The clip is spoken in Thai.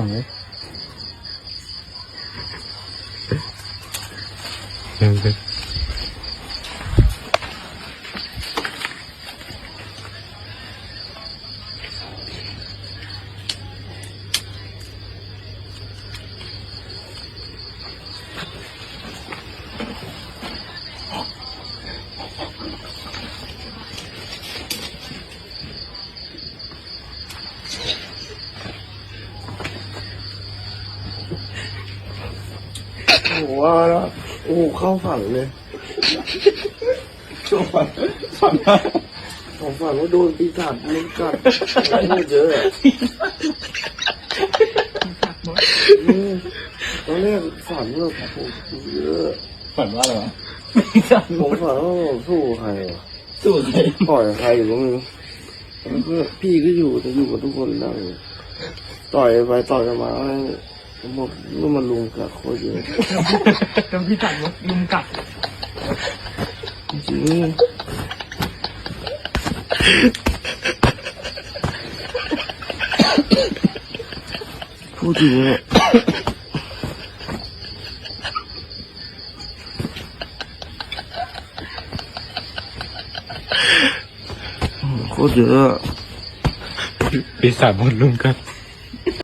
สั่งเลย โอ้โหว่าแล้วโอ้โหเข้าฝันเลยช่วงฝันฝันว่าผมฝันว่าโดนปีศาจมันกัดพูดเยอะอะอืมตอนแรกฝันว่าผมพูดเยอะฝันว่าอะไรวะไม่สั่งผมฝันว่าผมสู้ใครวะสู้ใครปล่อยใครอยู่ก็ไม่รู้แล้วก็พี่ก็อยู่แต่อยู่กับทุกคนนั่งต่อยไปต่อยกันมา ผมบอกนี่มันลุงกัดโคตรเยอะจำพี่จัดลุมกัดจริงพูดจริงอะโคตรเยอะปีศาจมดลุมกัด